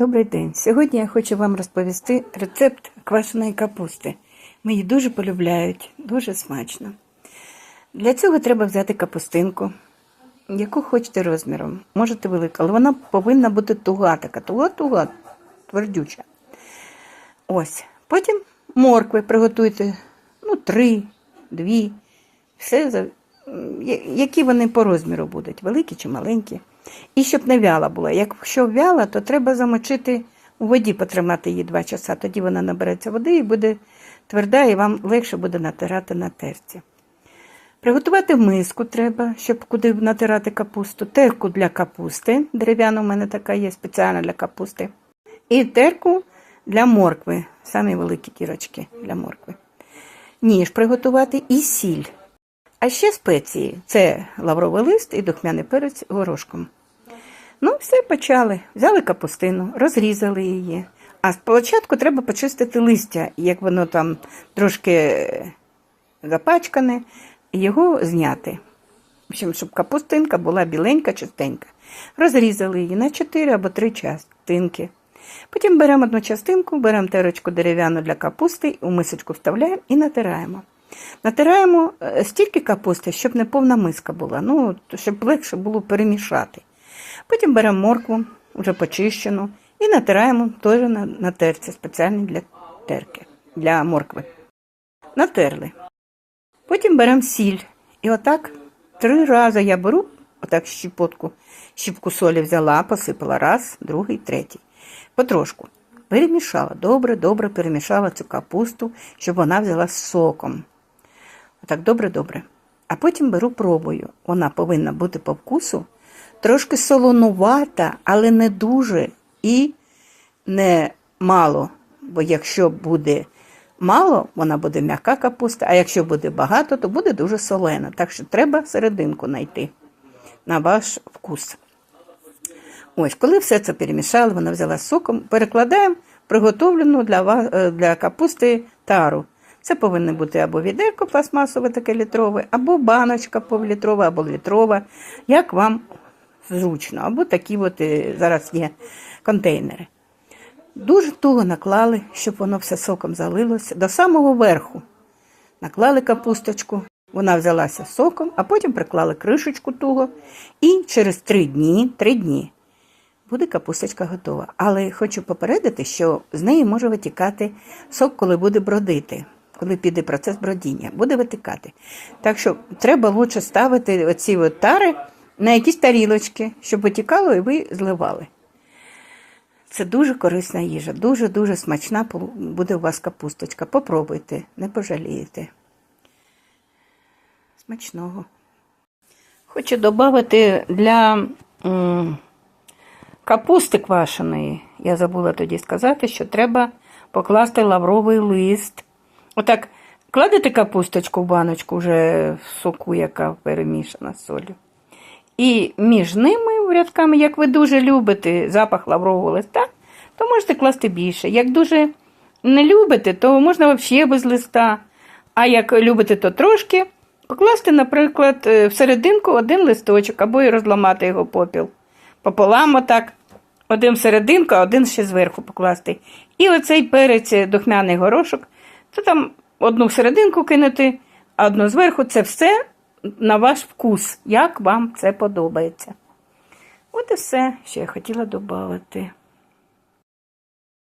Добрий день. Сьогодні я хочу вам розповісти рецепт квашеної капусти. Ми її дуже полюбляють, дуже смачно. Для цього треба взяти капустинку, яку хочете розміром. Можете велику, але вона повинна бути туга така, туга-туга, твердюча. Ось. Потім моркви приготуйте, ну, три, дві, все, які вони по розміру будуть, великі чи маленькі. І щоб не вяла була. Якщо вяла, то треба замочити у воді, потримати її два часа. Тоді вона набереться води і буде тверда, і вам легше буде натирати на терці. Приготувати миску треба, щоб куди натирати капусту, терку для капусти. Дерев'яна у мене така є спеціальна для капусти. І терку для моркви, самі великі дірочки для моркви. Ніж приготувати і сіль. А ще спеції це лавровий лист і духмяний перець горошком. Ну, все почали. Взяли капустину, розрізали її. А спочатку треба почистити листя, як воно там трошки е, запачкане, його зняти. В общем, щоб капустинка була біленька, чистенька. Розрізали її на 4 або 3 частинки. Потім беремо одну частинку, беремо терочку дерев'яну для капусти, у мисочку вставляємо і натираємо. Натираємо е, стільки капусти, щоб не повна миска була, ну, щоб легше було перемішати. Потім беремо моркву, вже почищену, і натираємо теж на, на терці, спеціальні для терки, для моркви. Натерли. Потім беремо сіль. І отак три рази я беру, отак щепотку, щіпку солі взяла, посипала раз, другий, третій. Потрошку. Перемішала, добре, добре перемішала цю капусту, щоб вона взяла з соком. Отак, добре-добре. А потім беру пробую. Вона повинна бути по вкусу, трошки солонувата, але не дуже і не мало. Бо якщо буде мало, вона буде м'яка капуста, а якщо буде багато, то буде дуже солена. Так що треба серединку знайти на ваш вкус. Ось, коли все це перемішали, вона взяла соком, перекладаємо приготовлену для, е, для капусти тару. Це повинно бути або відерко пластмасове таке літрове, або баночка півлітрова, або літрова, як вам зручно, або такі от е, зараз є контейнери. Дуже туго наклали, щоб воно все соком залилося до самого верху. Наклали капусточку, вона взялася соком, а потім приклали кришечку туго. І через три дні, три дні буде капусточка готова. Але хочу попередити, що з неї може витікати сок, коли буде бродити, коли піде процес бродіння, буде витікати. Так що треба лучше ставити оці тари на якісь тарілочки, щоб витікало і ви зливали. Це дуже корисна їжа, дуже-дуже смачна буде у вас капусточка. Попробуйте, не пожалієте. Смачного. Хочу додати для капусти квашеної, я забула тоді сказати, що треба покласти лавровий лист. Отак, кладете капусточку в баночку вже в соку, яка перемішана з солью. І між ними рядками, як ви дуже любите запах лаврового листа, то можете класти більше. Як дуже не любите, то можна взагалі без листа. А як любите, то трошки покласти, наприклад, е, в серединку один листочок або і розламати його попіл. Пополам отак. Один серединку, а один ще зверху покласти. І оцей перець е, духмяний горошок, то там одну серединку кинути, одну зверху це все на ваш вкус, як вам це подобається. От і все, що я хотіла додати.